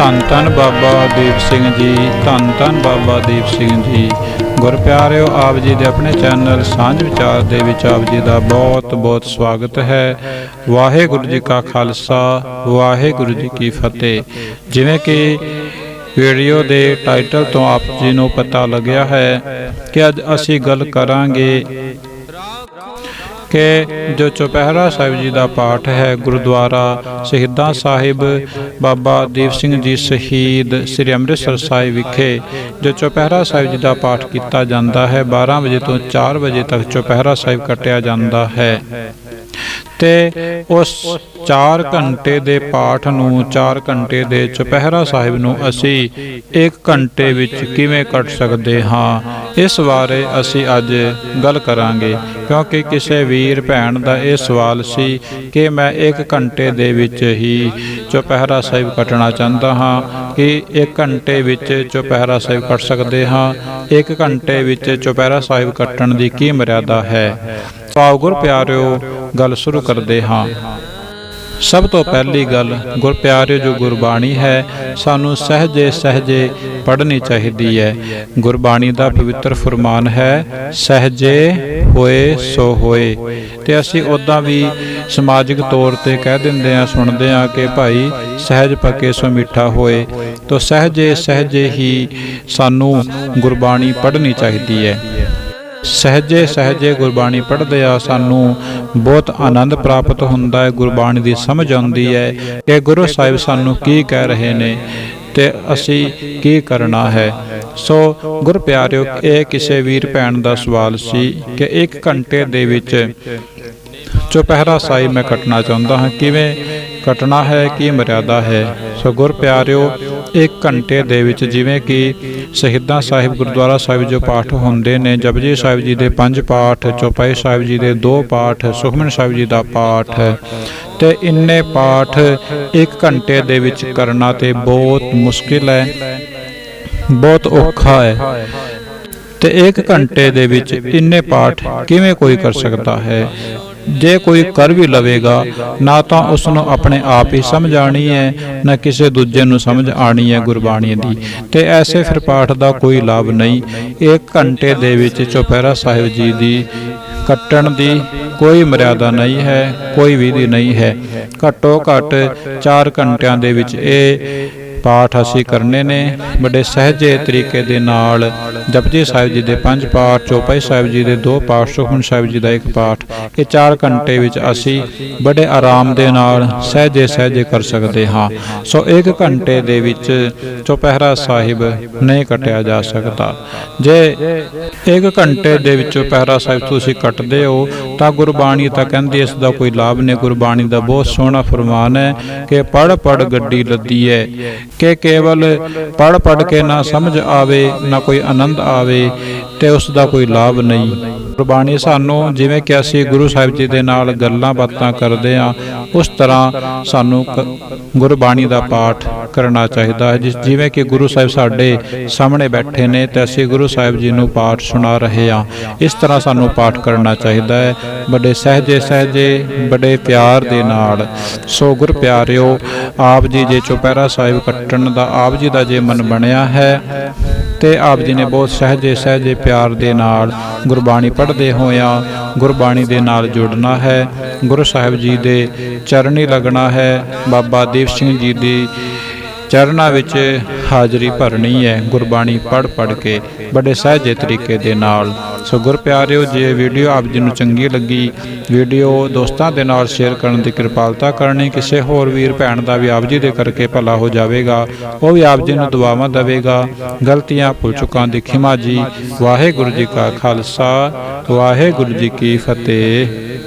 ਧੰਨ ਧੰਨ ਬਾਬਾ ਦੀਪ ਸਿੰਘ ਜੀ, ਧੰਨ ਧੰਨ ਬਾਬਾ ਦੀਪ ਸਿੰਘ ਜੀ। ਗੁਰ ਪਿਆਰਿਓ, ਆਪ ਜੀ ਦੇ ਆਪਣੇ ਚੈਨਲ ਸਾਂਝ ਵਿਚਾਰ ਦੇ ਵਿੱਚ ਆਪ ਜੀ ਦਾ ਬਹੁਤ ਬਹੁਤ ਸਵਾਗਤ ਹੈ। ਵਾਹਿਗੁਰੂ ਜੀ ਕਾ ਖਾਲਸਾ, ਵਾਹਿਗੁਰੂ ਜੀ ਕੀ ਫਤਿਹ। ਜਿਵੇਂ ਕਿ ਵੀਡੀਓ ਦੇ ਟਾਈਟਲ ਤੋਂ ਆਪ ਜੀ ਨੂੰ ਪਤਾ ਲੱਗਿਆ ਹੈ ਕਿ ਅੱਜ ਅਸੀਂ ਗੱਲ ਕਰਾਂਗੇ ਕਿ ਜੋ ਚੁਪਹਿਰਾ ਸਾਹਿਬ ਜੀ ਦਾ ਪਾਠ ਹੈ ਗੁਰਦੁਆਰਾ ਸ਼ਹੀਦਾਂ ਸਾਹਿਬ ਬਾਬਾ ਦੀਪ ਸਿੰਘ ਜੀ ਸ਼ਹੀਦ ਸ੍ਰੀ ਅੰਮ੍ਰਿਤਸਰ ਸਾਹਿਬ ਵਿਖੇ ਜੋ ਚੁਪਹਿਰਾ ਸਾਹਿਬ ਜੀ ਦਾ ਪਾਠ ਕੀਤਾ ਜਾਂਦਾ ਹੈ 12 ਵਜੇ ਤੋਂ 4 ਵਜੇ ਤੱਕ ਚੁਪਹਿਰਾ ਸਾਹਿਬ ਕੱਟਿਆ ਜਾਂਦਾ ਹੈ। ਤੇ ਉਸ 4 ਘੰਟੇ ਦੇ ਪਾਠ ਨੂੰ 4 ਘੰਟੇ ਦੇ ਚੁਪਹਿਰਾ ਸਾਹਿਬ ਨੂੰ ਅਸੀਂ 1 ਘੰਟੇ ਵਿੱਚ ਕਿਵੇਂ ਕੱਟ ਸਕਦੇ ਹਾਂ? ਇਸ ਬਾਰੇ ਅਸੀਂ ਅੱਜ ਗੱਲ ਕਰਾਂਗੇ, ਕਿਉਂਕਿ ਕਿਸੇ ਵੀਰ ਭੈਣ ਦਾ ਇਹ ਸਵਾਲ ਸੀ ਕਿ ਮੈਂ 1 ਘੰਟੇ ਦੇ ਵਿੱਚ ਹੀ ਚੁਪਹਿਰਾ ਸਾਹਿਬ ਕੱਟਣਾ ਚਾਹੁੰਦਾ ਹਾਂ ਕਿ 1 ਘੰਟੇ ਵਿੱਚ ਚੁਪਹਿਰਾ ਸਾਹਿਬ ਕੱਟ ਸਕਦੇ ਹਾਂ? 1 ਘੰਟੇ ਵਿੱਚ ਚੁਪਹਿਰਾ ਸਾਹਿਬ ਕੱਟਣ ਦੀ ਕੀ ਮਰਿਆਦਾ ਹੈ? ਆਓ ਗੁਰ ਪਿਆਰਿਓ ਗੱਲ ਸ਼ੁਰੂ ਕਰਦੇ ਹਾਂ। ਸਭ ਤੋਂ ਪਹਿਲੀ ਗੱਲ ਗੁਰ ਜੋ ਗੁਰਬਾਣੀ ਹੈ, ਸਾਨੂੰ ਸਹਜੇ ਸਹਜੇ ਪੜ੍ਹਨੀ ਚਾਹੀਦੀ ਹੈ। ਗੁਰਬਾਣੀ ਦਾ ਪਵਿੱਤਰ ਫਰਮਾਨ ਹੈ, ਸਹਜੇ ਹੋਏ ਸੋ ਹੋਏ। ਤੇ ਅਸੀਂ ਉਦਾਂ ਵੀ ਸਮਾਜਿਕ ਤੌਰ ਤੇ ਕਹਿ ਦਿੰਦੇ ਆ ਸੁਣਦੇ ਆ ਕਿ ਭਾਈ ਸਹਿਜ ਪੱਕੇ ਸੋ ਮਿੱਠਾ ਹੋਏ। ਤੋ ਸਹਜੇ ਸਹਜੇ ਹੀ ਸਾਨੂੰ ਗੁਰਬਾਣੀ ਪੜ੍ਹਨੀ ਚਾਹੀਦੀ ਹੈ। ਸਹਜੇ ਸਹਜੇ ਗੁਰਬਾਣੀ ਪੜ੍ਹਦੇ ਆ, ਸਾਨੂੰ ਬਹੁਤ ਆਨੰਦ ਪ੍ਰਾਪਤ ਹੁੰਦਾ ਹੈ, ਗੁਰਬਾਣੀ ਦੀ ਸਮਝ ਆਉਂਦੀ ਹੈ। ਕਿ ਗੁਰੂ ਸਾਹਿਬ ਸਾਨੂੰ ਕੀ ਕਹਿ ਰਹੇ ਨੇ ਤੇ ਅਸੀਂ ਕੀ ਕਰਨਾ ਹੈ? ਸੋ ਗੁਰ ਪਿਆਰਿਓ ਇਹ ਕਿਸੇ ਵੀਰ ਭੈਣ ਦਾ ਸਵਾਲ ਸੀ ਕਿ 1 ਘੰਟੇ ਦੇ ਵਿੱਚ ਚੁਪਹਿਰਾ ਸਾਹਿਬ ਮੈਂ ਕੱਟਣਾ ਚਾਹੁੰਦਾ ਹਾਂ, ਕਿਵੇਂ ਕੱਟਣਾ ਹੈ ਕੀ ਮਰਿਆਦਾ ਹੈ। ਸੋ ਗੁਰ ਪਿਆਰਿਓ, ਇੱਕ ਘੰਟੇ ਦੇ ਵਿੱਚ ਜਿਵੇਂ ਕਿ ਸ਼ਹੀਦਾਂ ਸਾਹਿਬ ਗੁਰਦੁਆਰਾ ਸਾਹਿਬ ਜੋ ਪਾਠ ਹੁੰਦੇ ਨੇ, ਜਪਜੀ ਸਾਹਿਬ ਜੀ ਦੇ ਪੰਜ ਪਾਠ, ਚੌਪਾਈ ਸਾਹਿਬ ਜੀ ਦੇ ਦੋ ਪਾਠ, ਸੁਖਮਨ ਸਾਹਿਬ ਜੀ ਦਾ ਪਾਠ ਤੇ ਇੰਨੇ ਪਾਠ ਇੱਕ ਘੰਟੇ ਦੇ ਵਿੱਚ ਕਰਨਾ ਤੇ ਬਹੁਤ ਮੁਸ਼ਕਿਲ ਹੈ, ਬਹੁਤ ਔਖਾ ਹੈ। ਤੇ ਇੱਕ ਘੰਟੇ ਦੇ ਵਿੱਚ ਇੰਨੇ ਪਾਠ ਕਿਵੇਂ ਕੋਈ ਕਰ ਸਕਦਾ ਹੈ? ਜੇ ਕੋਈ ਕਰ ਵੀ ਲਵੇਗਾ, ਨਾ ਤਾਂ ਉਸ ਨੂੰ ਆਪਣੇ ਆਪ ਹੀ ਸਮਝ ਆਣੀ ਹੈ, ਨਾ ਕਿਸੇ ਦੂਜੇ ਨੂੰ ਸਮਝ ਆਣੀ ਹੈ ਗੁਰਬਾਣੀ ਦੀ। ਤੇ ਐਸੇ ਫਿਰ ਪਾਠ ਦਾ ਕੋਈ ਲਾਭ ਨਹੀਂ। ਇੱਕ ਘੰਟੇ ਦੇ ਵਿੱਚ ਚੁਪਹਿਰਾ ਸਾਹਿਬ ਜੀ ਦੀ ਕੱਟਣ ਦੀ ਕੋਈ ਮਰਿਆਦਾ ਨਹੀਂ ਹੈ, ਕੋਈ ਵਿਧੀ ਨਹੀਂ ਹੈ। ਘੱਟੋ ਘੱਟ 4 ਘੰਟਿਆਂ ਦੇ ਵਿੱਚ ਇਹ ਪਾਠ ਅਸੀਂ ਕਰਨੇ ਨੇ। ਬੜੇ ਸਹਜੇ ਤਰੀਕੇ ਦੇ ਨਾਲ ਜਪਜੀ ਸਾਹਿਬ ਜੀ ਦੇ ਪੰਜ ਪਾਠ, ਚੌਪਾਈ ਸਾਹਿਬ ਜੀ ਦੇ ਦੋ ਪਾਠ, ਸੁਖਮਨ ਸਾਹਿਬ ਜੀ ਦਾ ਇੱਕ ਪਾਠ, ਇਹ 4 ਘੰਟੇ ਵਿੱਚ ਅਸੀਂ ਬੜੇ ਆਰਾਮ ਦੇ ਨਾਲ ਸਹਜੇ ਸਹਜੇ ਕਰ ਸਕਦੇ ਹਾਂ। ਸੋ 1 ਘੰਟੇ ਦੇ ਵਿੱਚ ਚੌਪਹਿਰਾ ਸਾਹਿਬ ਨਹੀਂ ਕਟਿਆ ਜਾ ਸਕਦਾ। ਜੇ 1 ਘੰਟੇ ਦੇ ਵਿੱਚ ਚੌਪਹਿਰਾ ਸਾਹਿਬ ਤੁਸੀਂ ਕੱਟਦੇ ਹੋ, ਤਾਂ ਗੁਰਬਾਣੀ ਤਾਂ ਕਹਿੰਦੀ ਇਸ ਦਾ ਕੋਈ ਲਾਭ ਨਹੀਂ। ਗੁਰਬਾਣੀ ਦਾ ਬਹੁਤ ਸੋਹਣਾ ਫਰਮਾਨ ਹੈ ਕਿ ਪੜ ਪੜ ਗੱਡੀ ਲੱਦੀ ਹੈ। ਕਿ ਕੇਵਲ ਪੜ ਪੜ ਕੇ ਨਾ ਸਮਝ ਆਵੇ, ਨਾ ਕੋਈ ਆਨੰਦ ਆਵੇ ਤੇ ਉਸ ਦਾ ਕੋਈ ਲਾਭ ਨਹੀਂ। ਗੁਰਬਾਣੀ ਸਾਨੂੰ ਜਿਵੇਂ ਕਿ ਅਸੀਂ ਗੁਰੂ ਸਾਹਿਬ ਜੀ ਦੇ ਨਾਲ ਗੱਲਾਂ ਬਾਤਾਂ ਕਰਦੇ ਆ ਉਸ ਤਰ੍ਹਾਂ ਸਾਨੂੰ ਕ- ਗੁਰਬਾਣੀ ਦਾ ਪਾਠ ਕਰਨਾ ਚਾਹੀਦਾ ਹੈ। ਜਿਸ, ਜਿਵੇਂ ਕਿ ਗੁਰੂ ਸਾਹਿਬ ਸਾਡੇ ਸਾਹਮਣੇ ਬੈਠੇ ਨੇ ਤੇ ਅਸੀਂ ਗੁਰੂ ਸਾਹਿਬ ਜੀ ਨੂੰ ਪਾਠ ਸੁਣਾ ਰਹੇ ਆ ਇਸ ਤਰ੍ਹਾਂ ਸਾਨੂੰ ਪਾਠ ਕਰਨਾ ਚਾਹੀਦਾ ਹੈ। ਬੜੇ ਸਹਜੇ ਸਹਜੇ ਬੜੇ ਪਿਆਰ ਦੇ ਨਾਲ। ਸੋ ਗੁਰ ਪਿਆਰਿਓ ਆਪ ਜੀ ਜੇ ਚੁਪਹਿਰਾ ਸਾਹਿਬ ਕੱਟਣ ਦਾ ਆਪ ਜੀ ਦਾ ਜੇ ਮਨ ਬਣਿਆ ਹੈ, ਤੇ ਆਪ ਜੀ ਨੇ ਬਹੁਤ ਸਹਜੇ ਸਹਜੇ ਪਿਆਰ ਦੇ ਨਾਲ ਗੁਰਬਾਣੀ ਪੜ੍ਹਦੇ ਹੋਇਆਂ ਗੁਰਬਾਣੀ ਦੇ ਨਾਲ ਜੁੜਨਾ ਹੈ। ਗੁਰੂ ਸਾਹਿਬ ਜੀ ਦੇ ਚਰਨੀ ਲੱਗਣਾ ਹੈ। ਬਾਬਾ ਦੀਪ ਸਿੰਘ ਜੀ ਦੀ ਚਰਨਾਂ ਵਿੱਚ ਹਾਜ਼ਰੀ ਭਰਨੀ ਹੈ। ਗੁਰਬਾਣੀ ਪੜ੍ਹ ਪੜ੍ਹ ਕੇ ਬੜੇ ਸਹਜੇ ਤਰੀਕੇ ਦੇ ਨਾਲ। ਸੋ ਗੁਰ ਪਿਆਰਿਓ, ਜੇ ਵੀਡੀਓ ਆਪ ਜੀ ਨੂੰ ਚੰਗੀ ਲੱਗੀ, ਵੀਡੀਓ ਦੋਸਤਾਂ ਦੇ ਨਾਲ ਸ਼ੇਅਰ ਕਰਨ ਦੀ ਕਿਰਪਾਲਤਾ ਕਰਨੀ, ਕਿਸੇ ਹੋਰ ਵੀਰ ਭੈਣ ਦਾ ਵੀ ਆਪ ਜੀ ਦੇ ਕਰਕੇ ਭਲਾ ਹੋ ਜਾਵੇਗਾ, ਉਹ ਵੀ ਆਪ ਜੀ ਨੂੰ ਦੁਆਵਾਂ ਦੇਵੇਗਾ। ਗਲਤੀਆਂ, ਭੁੱਲ ਚੁੱਕਾਂ ਦੀ ਖਿਮਾ ਜੀ। ਵਾਹਿਗੁਰੂ ਜੀ ਕਾ ਖਾਲਸਾ, ਵਾਹਿਗੁਰੂ ਜੀ ਕੀ ਫਤਿਹ।